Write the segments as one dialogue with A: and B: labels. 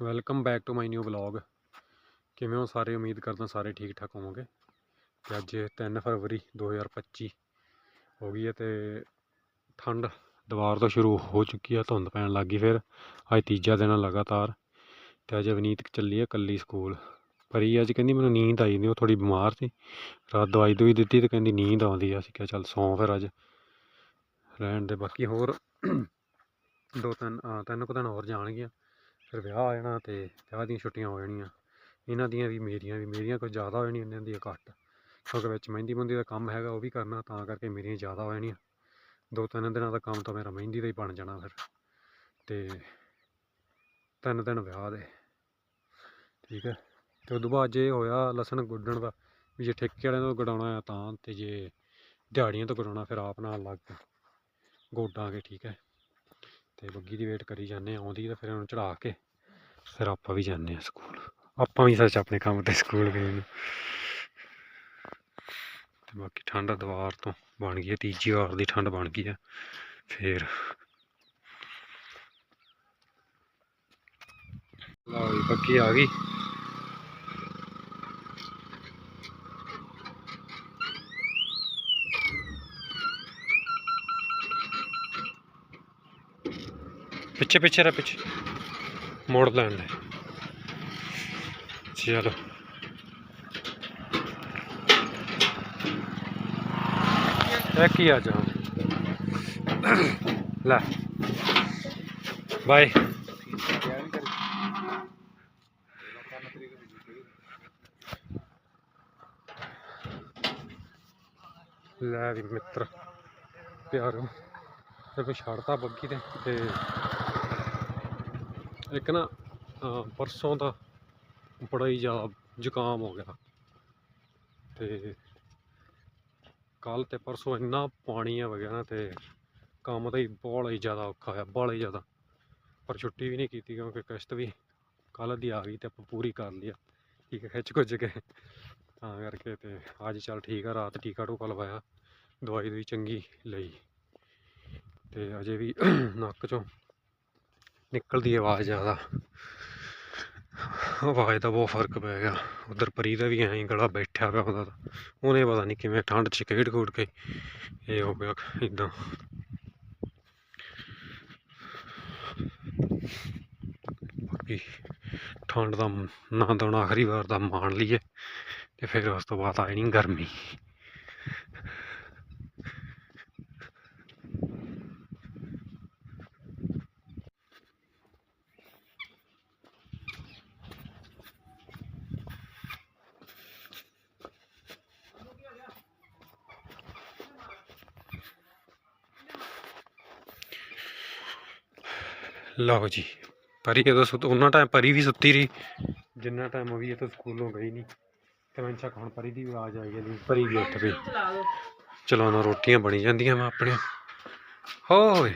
A: Welcome back to my new vlog ਕਿਵੇਂ ਹੋ ਸਾਰੇ? ਉਮੀਦ ਕਰਦਾ ਸਾਰੇ ਠੀਕ ਠਾਕ ਹੋਵੋਗੇ। ਤੇ ਅੱਜ 3 ਫਰਵਰੀ 2025 ਹੋ ਗਈ ਹੈ ਤੇ ਠੰਡ ਦੁਬਾਰ ਤੋਂ ਸ਼ੁਰੂ ਹੋ ਚੁੱਕੀ ਹੈ, ਧੁੰਦ ਪੈਣ ਲੱਗ ਗਈ ਫਿਰ। ਅੱਜ ਤੀਜਾ ਦਿਨ ਆ ਲਗਾਤਾਰ। ਤੇ ਅੱਜ ਅਵਨੀਤ ਚੱਲੀ ਹੈ ਕੱਲੀ ਸਕੂਲ। ਪਰੀ ਅੱਜ ਕਹਿੰਦੀ ਮੈਨੂੰ ਨੀਂਦ ਆਈ ਨਹੀਂ ਉਹ ਥੋੜੀ ਬਿਮਾਰ ਸੀ। ਰਾਤ ਦਵਾਈ ਦੂਈ ਦਿੱਤੀ ਤੇ ਕਹਿੰਦੀ ਨੀਂਦ ਆਉਂਦੀ ਆ। ਅਸੀਂ ਕਿਹਾ ਚੱਲ ਸੌਂ ਫਿਰ ਅੱਜ। ਰਹਿਣ ਦੇ ਬਾਕੀ ਹੋਰ ਦੋ ਤਿੰਨ ਤਿੰਨ ਕੁ ਦਿਨ ਹੋਰ ਜਾਣਗੀਆਂ। ਫਿਰ ਵਿਆਹ ਆ ਜਾਣਾ ਤੇ ਵਿਆਹ ਦੀਆਂ ਛੁੱਟੀਆਂ ਹੋ ਜਾਣੀਆਂ। ਇਹਨਾਂ ਦੀਆਂ ਵੀ ਮੇਰੀਆਂ ਵੀ, ਮੇਰੀਆਂ ਕੁਝ ਜ਼ਿਆਦਾ ਹੋ ਜਾਣੀਆਂ, ਇਹਨਾਂ ਦੀਆਂ ਘੱਟ। ਕਿਉਂਕਿ ਵਿੱਚ ਮਹਿੰਦੀ ਮੁੰਦੀ ਦਾ ਕੰਮ ਹੈਗਾ, ਉਹ ਵੀ ਕਰਨਾ, ਤਾਂ ਕਰਕੇ ਮੇਰੀਆਂ ਜ਼ਿਆਦਾ ਹੋ ਜਾਣੀਆਂ। ਦੋ ਤਿੰਨ ਦਿਨਾਂ ਦਾ ਕੰਮ ਤਾਂ ਮੇਰਾ ਮਹਿੰਦੀ ਦਾ ਹੀ ਬਣ ਜਾਣਾ ਫਿਰ। ਤੇ ਤਿੰਨ ਦਿਨ ਵਿਆਹ ਦੇ। ਠੀਕ ਹੈ। ਤੇ ਉਦੋਂ ਬਾਅਦ ਜੇ ਹੋਇਆ ਲਸਣ ਗੁੱਡਣ ਦਾ, ਵੀ ਜੇ ਠੇਕੇ ਵਾਲਿਆਂ ਤੋਂ ਗਡਾਉਣਾ ਆ ਤਾਂ, ਤੇ ਜੇ ਦਿਹਾੜੀਆਂ ਤੋਂ ਗਡਾਉਣਾ ਫਿਰ ਆਪ ਨਾਲ ਲੱਗ ਗੋਡਾਂਗੇ ਠੀਕ ਹੈ। ਤੇ ਬੱਗੀ ਦੀ ਵੇਟ ਕਰੀ ਜਾਂਦੇ ਹਾਂ, ਆਉਂਦੀ ਤਾਂ ਫਿਰ ਉਹਨੂੰ ਚੜਾ ਕੇ ਫਿਰ ਆਪਾਂ ਵੀ ਜਾਂਦੇ ਹਾਂ ਸਕੂਲ। ਆਪਾਂ ਵੀ ਸੱਚ ਆਪਣੇ ਕੰਮ ਤੇ ਸਕੂਲ ਗਏ ਨੂੰ। ਤੇ ਬਾਕੀ ਠੰਡ ਦੀਵਾਰ ਤੋਂ ਬਣ ਗਈ ਹੈ ਤੀਜੀ ਵਾਰ ਦੀ ਠੰਡ ਬਣ ਗਈ ਹੈ ਫਿਰ। ਲਓ ਜੀ ਆ ਗਈ। ਪਿੱਛੇ ਪਿੱਛੇ ਰ ਪਿੱਛੇ। ਮੋੜ ਲੈਣ ਦੇ। ਚਲੋ। ਇਹ ਕੀ ਆ ਜਾ ਲੈ। ਬਾਏ ਲੈ ਵੀ ਮਿੱਤਰ। ਪਿਆਰੋ। ਤੇ ਕੋਈ ਛੱਡਤਾ ਬੱਗੀ ਤੇ ਇੱਕ ਨਾ ਪਰਸੋਂ ਦਾ ਬੜਾ ਹੀ ਜ਼ਿਆਦਾ ਜ਼ੁਕਾਮ ਹੋ ਗਿਆ। ਤੇ ਕੱਲ ਤੇ ਪਰਸੋਂ ਇੰਨਾ ਪਾਣੀ ਆ ਵਗਿਆ ਨਾ ਤੇ ਕੰਮ ਤਾਂ ਹੀ ਬਹੁਤ ਹੀ ਜ਼ਿਆਦਾ ਔਖਾ ਹੋਇਆ ਬਹੁਤ ਹੀ ਜ਼ਿਆਦਾ। ਪਰ ਛੁੱਟੀ ਵੀ ਨਹੀਂ ਕੀਤੀ ਕਿਉਂਕਿ ਕਿਸ਼ਤ ਵੀ ਕੱਲ ਦੀ ਆ ਗਈ ਤੇ ਆਪਾਂ ਪੂਰੀ ਕਰ ਲਈ ਆ। ਠੀਕ ਹੈ, ਖਿੱਚ ਕੁੱਝ ਕੇ। ਤਾਂ ਕਰਕੇ ਤੇ ਅੱਜ ਚੱਲ ਠੀਕ ਆ, ਰਾਤ ਟੀਕਾ ਟੂਕਾ ਲਵਾਇਆ, ਦਵਾਈ ਵੀ ਚੰਗੀ ਲਈ। ਤੇ ਅਜੇ ਵੀ ਨੱਕ ਚੋਂ ਨਿਕਲਦੀ ਆਵਾਜ਼ ਜ਼ਿਆਦਾ। ਆਵਾਜ਼ ਦਾ ਬਹੁਤ ਫ਼ਰਕ ਪੈ ਗਿਆ। ਉਧਰ ਪਰੀ ਦਾ ਵੀ ਐਂ ਗਲਾ ਬੈਠਿਆ ਪਿਆ ਉਹਦਾ ਉਹਨੇ ਪਤਾ ਨਹੀਂ ਕਿਵੇਂ ਠੰਡ ਚ ਖੇਡ ਖੂਡ ਕੇ ਇਹ ਹੋ ਗਿਆ ਇਦਾਂ ਬਾਕੀ ਠੰਡ ਦਾ ਆਨੰਦ ਹੁਣ ਆਖਰੀ ਵਾਰ ਦਾ ਮਾਣ ਲਈਏ ਤੇ ਫਿਰ ਉਸ ਤੋਂ ਬਾਅਦ ਆਈ ਨਹੀਂ ਗਰਮੀ। ਲਓ ਜੀ, ਪਰੀ ਜਦੋਂ ਸੁੱਤ, ਉਹਨਾਂ ਟਾਈਮ ਪਰੀ ਵੀ ਸੁੱਤੀ ਰਹੀ, ਜਿੰਨਾ ਟਾਈਮ ਉਹ ਵੀ ਇਹ ਤੋਂ ਸਕੂਲੋਂ ਗਈ ਨਹੀਂ ਤੇ ਮੈਂ ਚੱਕ ਹੁਣ ਪਰੀ ਦੀ ਆਵਾਜ਼ ਆਈ ਜਾਂਦੀ, ਪਰੀ ਵੀ ਉੱਠ ਪਈ। ਚਲੋ ਰੋਟੀਆਂ ਬਣੀ ਜਾਂਦੀਆਂ ਮੈਂ ਆਪਣੀਆਂ। ਹੋਏ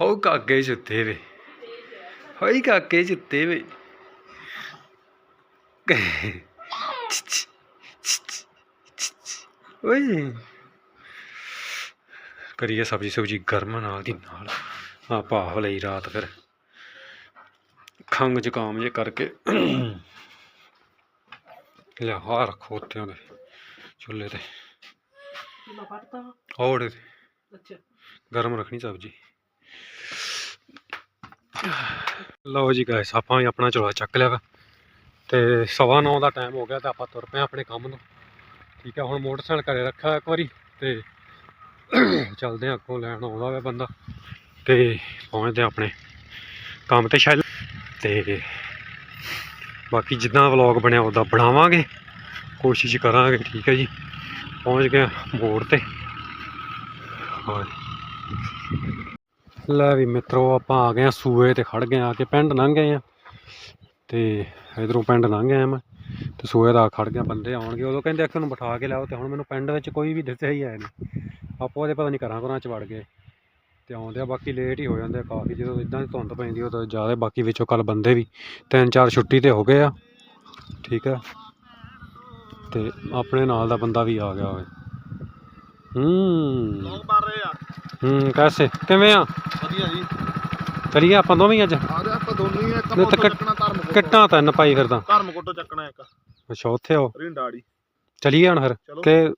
A: ਹੋ ਕਾਕੇ ਸੁੱਤੇ ਵੇ ਹੋਈ ਕਾਕੇ ਸੁੱਤੇ ਵੇ। ਓਏ, ਕਰੀਏ ਸਬਜੀ ਸੁਬਜੀ ਗਰਮ ਨਾਲ ਦੀ ਨਾਲ। ਆ ਭਾਵ ਲਈ ਰਾਤ ਫਿਰ। ਖੰਗ ਜ਼ੁਕਾਮ ਜੇ ਕਰਕੇ। ਲਿਆ ਆ ਰੱਖੋ ਉੱਤੇ ਉਹਦੇ ਚੁੱਲ੍ਹੇ ਤੇ। ਔੜੇ ਤੇ।
B: ਅੱਛਾ।
A: ਗਰਮ ਰੱਖਣੀ ਸਬਜੀ। ਲਓ ਜੀ ਗਾਇਸ ਆਪਾਂ ਵੀ ਆਪਣਾ ਝੋਲਾ ਚੱਕ ਲਿਆ ਤੇ ਸਵਾ ਨੌ ਦਾ ਟਾਈਮ ਹੋ ਗਿਆ ਤੇ ਆਪਾਂ ਤੁਰ ਪਏ ਆਪਣੇ ਕੰਮ ਨੂੰ। ਠੀਕ ਹੈ ਹੁਣ ਮੋਟਰਸਾਈਕਲ ਘਰੇ ਰੱਖਿਆ ਇੱਕ ਵਾਰੀ ਤੇ ਚੱਲਦੇ ਆਂ ਅੱਗੋਂ ਲੈਣ ਆਉਂਦਾ ਵਾ ਬੰਦਾ। ਤੇ ਪਹੁੰਚਦੇ ਆਂ ਆਪਣੇ ਕੰਮ ਤੇ ਸ਼ਾਇਦ। ਤੇ ਬਾਕੀ ਜਿੱਦਾਂ ਵਲੌਗ ਬਣਿਆ ਉਹਦਾ ਬਣਾਵਾਂਗੇ, ਕੋਸ਼ਿਸ਼ ਕਰਾਂਗੇ, ਠੀਕ ਹੈ ਜੀ। ਪਹੁੰਚ ਗਏ ਬੋਰਡ ਤੇ। ਹਾਂ ਲੈ ਵੀ ਮਿੱਤਰੋ, ਆਪਾਂ ਆ ਗਏ ਆ ਸੂਏ ਤੇ ਖੜ ਗਏ ਆ ਕੇ ਪਿੰਡ ਲੰਘ ਗਏ ਆ ਤੇ ਇਧਰੋਂ ਪਿੰਡ ਲੰਘ ਗਿਆ ਮੈਂ, ਤੇ ਸੂਏ ਦਾ ਖੜ ਗਿਆ, ਬੰਦੇ ਆਉਣਗੇ। ਉਦੋਂ ਕਹਿੰਦੇ ਅਖਰ ਨੂੰ ਬਿਠਾ ਕੇ ਲਿਆਓ, ਤੇ ਹੁਣ ਮੈਨੂੰ ਪਿੰਡ ਵਿੱਚ ਕੋਈ ਵੀ ਦਿਸਿਆ ਹੀ ਆਇਆ ਨਹੀਂ। ਆਪੋ ਉਹਦੇ ਪਤਾ ਨਹੀਂ ਘਰਾਂ ਘਰਾਂ ਚ ਵੜ ਗਏ। ਤੇ ਆਉਂਦੇ ਆ ਬਾਕੀ ਲੇਟ ਹੀ ਹੋ ਜਾਂਦੇ ਆ ਕਾਫੀ ਜਦੋਂ ਇਦਾਂ ਦੀ ਧੁੰਦ ਪੈਂਦੀ ਉਦੋਂ ਜ਼ਿਆਦਾ ਬਾਕੀ ਵਿੱਚੋਂ ਕੱਲ ਬੰਦੇ ਵੀ ਤਿੰਨ ਚਾਰ ਛੁੱਟੀ ਤੇ ਹੋ ਗਏ ਆ ਠੀਕ ਆ। ਤੇ ਆਪਣੇ ਨਾਲ ਦਾ ਬੰਦਾ ਵੀ ਆ ਗਿਆ ਹੋਵੇ। ਹੂੰ।
B: ਲੋਕ ਮਾਰ ਰਹੇ ਆ।
A: ਹੂੰ ਕੈਸੇ ਕਿਵੇਂ ਆ?
B: ਵਧੀਆ ਜੀ।
A: ਚਲੀਏ ਆਪਾਂ ਦੋਵੇਂ ਹੀ ਅੱਜ?
B: ਆ ਜਾ ਆਪਾਂ ਦੋਨੋਂ ਹੀ ਆ ਇੱਕ
A: ਨਹੀਂ ਤੇ
B: ਮੋਟੋ
A: ਕੱਟ-
B: ਚੱਕਣਾ
A: ਤਿੰਨ ਪਾਈ ਫਿਰਦਾ।
B: ਧਰਮ ਕੋਟੋ ਚੱਕਣਾ ਇੱਕ।
A: ਅੱਛਾ ਉੱਥੇ ਆਓ।
B: ਰਿੰਡਾੜੀ
A: ਚਲੀਏ ਹੁਣ ਫਿਰ
B: ਚਲੋ।
A: ਕਿ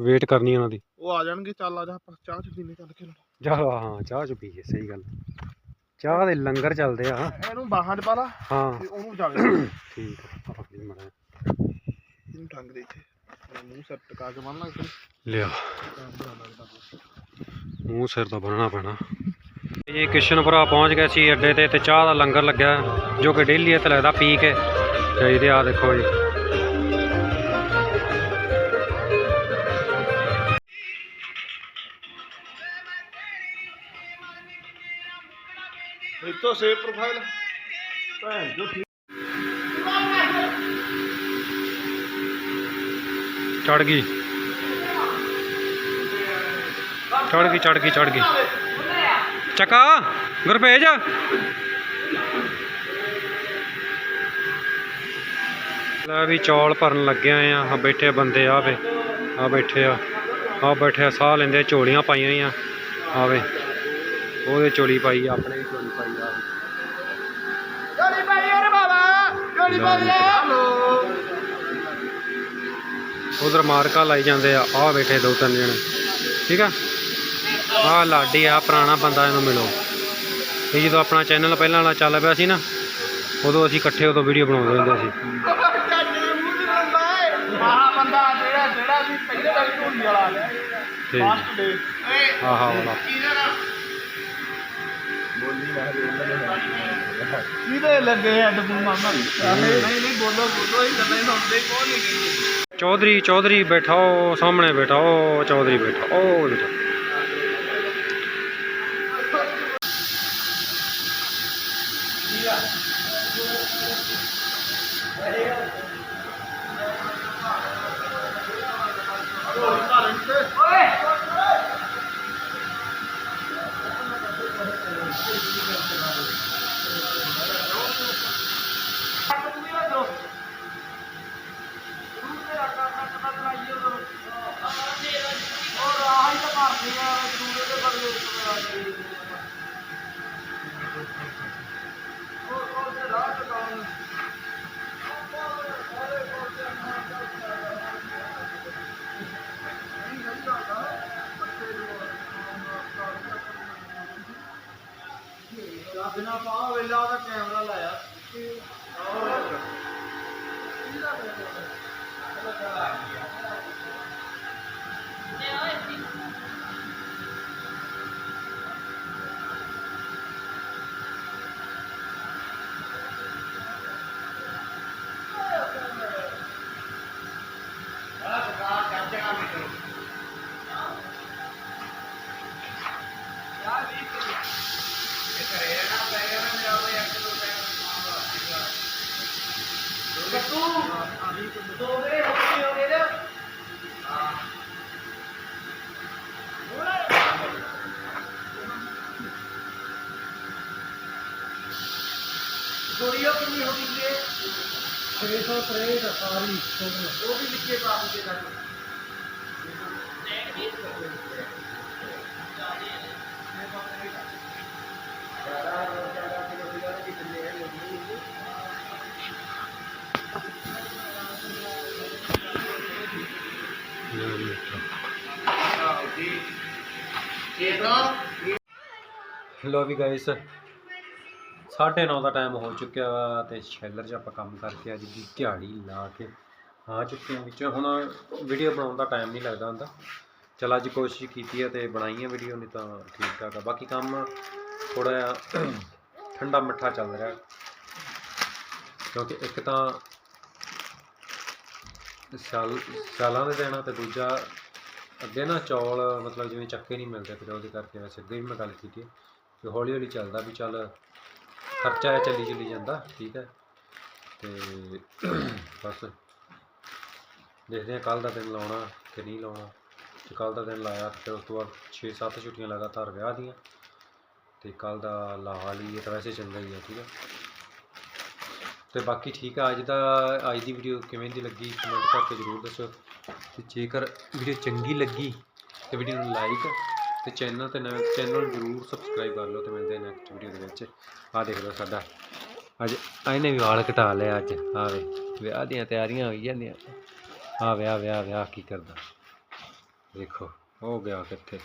A: ਵੇਟ ਕਰਨੀ ਉਹਨਾਂ ਦੀ।
B: ਉਹ ਆ ਜਾਣਗੇ ਚੱਲ ਆ ਜਾ ਆਪਾਂ ਚਾਹ ਚ ਪੀਨੇ ਚੱਲ ਕੇ
A: ਚਲੋ ਹਾਂ ਚਾਹ ਚ ਪੀਏ ਸਹੀ ਗੱਲ। ਚਾਹ ਦੇ ਲੰਗਰ ਚੱਲਦੇ ਆ।
B: ਇਹਨੂੰ ਬਾਹਾਂ 'ਚ ਪਾ ਲਾ
A: ਹਾਂ।
B: ਤੇ ਉਹਨੂੰ ਜਾਵੇ
A: ਠੀਕ ਆ ਆਹ ਲਈ ਮਾੜਾ।
B: ਇਹਨੂੰ ਟੰਗ ਦੇ ਇੱਥੇ। ਤੇ ਮੂੰਹ ਸਿਰ ਟਕਾ ਕੇ ਬੰਨ ਲਾ ਇੱਥੇ
A: ਲਿਆ। ਮੂੰਹ ਸਿਰ ਤਾਂ ਬੰਨਣਾ ਪੈਣਾ। ਇਹ ਕਿਸ਼ਨਪੁਰਾ ਪਹੁੰਚ ਗਏ ਸੀ ਅੱਡੇ ਤੇ ਤੇ ਚਾਹ ਦਾ ਲੰਗਰ ਲੱਗਿਆ ਜੋ ਕਿ ਡੇਲੀ ਇੱਥੇ ਲੱਗਦਾ ਪੀ ਕੇ। ਜਾਈਦੇ ਆ ਦੇਖੋ ਜੀ।
B: ਇੱਥੋਂ ਸੇਵ ਪ੍ਰੋਫਾਈਲ ਭੈਣ ਜੋ
A: ਚੜ ਗਈ। ਚੜ ਗਈ ਚੜ ਗਈ ਚੜ ਗਈ। ਚੱਕਾ ਗੁਰਪੇਜ। ਲੈ ਵੀ ਚੌਲ ਭਰਨ ਲੱਗੇ ਹੋਏ ਆ ਆ ਬੈਠੇ ਬੰਦੇ ਆਵੇ ਆ ਬੈਠੇ ਆ ਆ ਬੈਠੇ ਆ ਸਾਹ ਲੈਂਦੇ ਆ, ਝੋਲੀਆਂ ਪਾਈਆਂ ਹੋਈਆਂ। ਆਵੇ ਉਹਦੇ ਝੋਲੀ ਪਾਈ ਆ ਆਪਣੇ ਵੀ ਝੋਲੀ ਪਾਈ ਆ।
B: ਜੋਲੀ ਭਾਈ ਓਰੇ ਬਾਬਾ ਜੋਲੀ
A: ਭਾਈ,
B: ਹਲੋ
A: ਉਧਰ ਮਾਰਕਾ ਲਾਈ ਜਾਂਦੇ ਆ ਆ ਬੈਠੇ ਦੋ ਤਿੰਨ ਜਣੇ। ਠੀਕ ਆ? ਆ ਲਾਡੀ ਆ ਪੁਰਾਣਾ ਬੰਦਾ ਇਹਨੂੰ ਮਿਲੋ। ਇਹ ਜਦੋਂ ਆਪਣਾ ਚੈਨਲ ਪਹਿਲਾਂ ਵਾਲਾ ਚੱਲ ਪਿਆ ਸੀ ਨਾ ਉਦੋਂ ਅਸੀਂ ਇਕੱਠੇ ਉਦੋਂ ਵੀਡੀਓ ਬਣਾਉਂਦੇ ਹੁੰਦੇ ਸੀ।
B: ਆਹ ਬੰਦਾ ਜਿਹੜਾ ਜਿਹੜਾ ਵੀ ਪਹਿਲੇ ਵਾਲੀ ਢੋਲੀ ਵਾਲਾ
A: ਠੀਕ।
B: ਫਾਸਟ ਡੇ
A: ਆਹਾ ਵਾਲਾ।
B: ਬੋਲੀ ਨਾ ਕਿਹਦੇ ਲੱਗੇ ਹੈਡਫੋਨ ਮਾਮਾ ਨਹੀਂ ਨਹੀਂ ਬੋਲੋ ਬੋਲੋ ਇਹ ਗੱਲਾਂ ਹੀ ਸੁਣਦੇ ਕੋਲ ਨਹੀਂ ਗਈ
A: ਚੌਧਰੀ ਚੌਧਰੀ ਬੈਠਾਓ ਸਾਹਮਣੇ ਬੈਠਾਓ ਚੌਧਰੀ ਬੈਠਾ ਉਹ ਬੈਠਾ।
B: করতে পারবে ਬਿਨਾ ਪਾ ਵੇਲਾ ਦਾ ਕੈਮਰਾ ਲਾਇਆ। ਗੋੜੀਓ ਕਿੰਨੀ ਹੋ ਗਈ ਹੈ 663 ਸਾਰੀ ਉਹ ਵੀ ਲਿਖੇ ਬਾਪ ਦੇ ਨਾਲ ਇਹ
A: ਲੋ ਵੀ ਗਾਇਸ 9:30 ਦਾ ਟਾਈਮ ਹੋ ਚੁੱਕਿਆ ਵਾ ਤੇ ਸ਼ੈਲਰ 'ਚ ਆਪਾਂ ਕੰਮ ਕਰਕੇ ਅੱਜ ਦੀ ਦਿਹਾੜੀ ਲਾ ਕੇ ਆ ਚੁੱਕੇ ਹਾਂ ਵਿੱਚ। ਹੁਣ ਵੀਡੀਓ ਬਣਾਉਣ ਦਾ ਟਾਈਮ ਨਹੀਂ ਲੱਗਦਾ ਹੁੰਦਾ। ਚਲ ਅੱਜ ਕੋਸ਼ਿਸ਼ ਕੀਤੀ ਹੈ ਤੇ ਬਣਾਈ ਹੈ ਵੀਡੀਓ ਨਹੀਂ ਤਾਂ ਠੀਕ ਠਾਕ ਆ। ਬਾਕੀ ਕੰਮ ਥੋੜਾ ਜਿਹਾ ਠੰਡਾ ਮਿੱਠਾ ਚੱਲ ਰਿਹਾ। ਕਿਉਂਕਿ ਇੱਕ ਤਾਂ ਸਾਲ ਸਾਲਾਂ ਦੇ ਦੇਣਾ ਤੇ ਦੂਜਾ ਅੱਗੇ ਨਾ ਚੌਲ, ਮਤਲਬ ਜਿਵੇਂ ਚੱਕੇ ਨਹੀਂ ਮਿਲਦੇ ਫਿਰ ਉਹਦੇ ਕਰਕੇ ਵੈਸੇ ਅੱਗੇ ਵੀ ਮੈਂ ਗੱਲ ਕੀਤੀ ਹੈ ਕਿ ਹੌਲੀ ਹੌਲੀ ਚੱਲਦਾ ਵੀ ਚੱਲ ਖਰਚਾ ਹੈ ਚੱਲੀ ਚੱਲੀ ਜਾਂਦਾ, ਠੀਕ ਹੈ। ਤੇ ਬਸ ਦੇਖਦੇ ਹਾਂ ਕੱਲ ਦਾ ਦਿਨ ਲਾਉਣਾ ਕਿ ਨਹੀਂ ਲਾਉਣਾ। ਤੇ ਕੱਲ ਦਾ ਦਿਨ ਲਾਇਆ ਫਿਰ ਉਸ ਤੋਂ ਬਾਅਦ 6-7 ਛੁੱਟੀਆਂ ਲਗਾਤਾਰ ਵਿਆਹ ਦੀਆਂ ਤੇ ਕੱਲ ਦਾ ਲਾ ਲਈਏ ਤਾਂ ਵੈਸੇ ਚੰਗਾ ਹੀ ਹੈ, ਠੀਕ ਹੈ। ਤੇ ਬਾਕੀ ਠੀਕ ਹੈ ਅੱਜ ਦਾ, ਅੱਜ ਦੀ ਵੀਡੀਓ ਕਿਵੇਂ ਦੀ ਲੱਗੀ ਕਮੈਂਟ ਕਰਕੇ ਜ਼ਰੂਰ ਦੱਸੋ ਅਤੇ ਜੇਕਰ ਵੀਡੀਓ ਚੰਗੀ ਲੱਗੀ ਤਾਂ ਵੀਡੀਓ ਨੂੰ ਲਾਈਕ ਅਤੇ ਚੈਨਲ ਤੇ ਨਵੇਂ ਚੈਨਲ ਨੂੰ ਜਰੂਰ ਸਬਸਕ੍ਰਾਈਬ ਕਰ ਲਓ ਅਤੇ ਮਿਲਦੇ ਨੈਕਸਟ ਵੀਡੀਓ ਦੇ ਵਿੱਚ। ਆਹ ਦੇਖ ਲਓ ਸਾਡਾ। ਅੱਜ ਇਹਨੇ ਵੀ ਵਾਲ ਘਟਾ ਲਿਆ ਅੱਜ। ਆਵੇ ਵਿਆਹ ਦੀਆਂ ਤਿਆਰੀਆਂ ਹੋਈ ਜਾਂਦੀਆਂ। ਆਹ ਵਿਆਹ ਵਿਆਹ ਵਿਆਹ ਕੀ ਕਰਦਾ। ਦੇਖੋ ਹੋ ਗਿਆ ਕਿੱਥੇ?